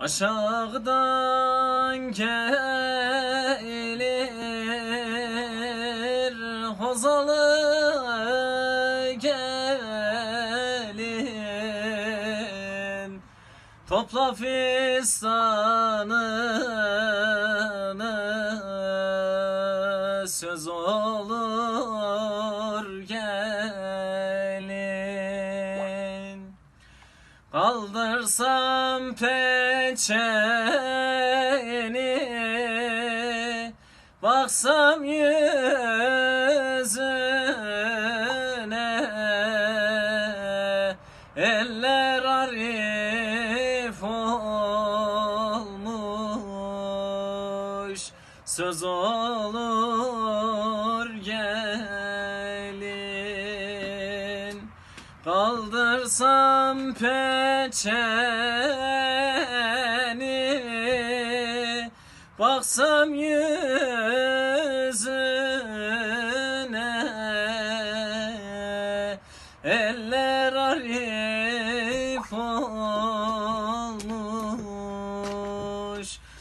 Aşağıdan gelir Hozalı gelin. Topla fistanını Söz olur gelin. Kaldırsam peçeni Baksam yüzüne Eller arif olmuş. Söz olur gelin. Kaldırsam peçeni Baksam yüzüne Eller arif olmuş.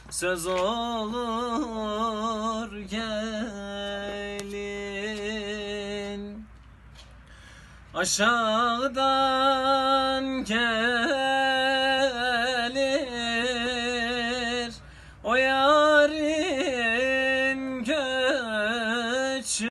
Söz olur gelin. Aşağıdan gel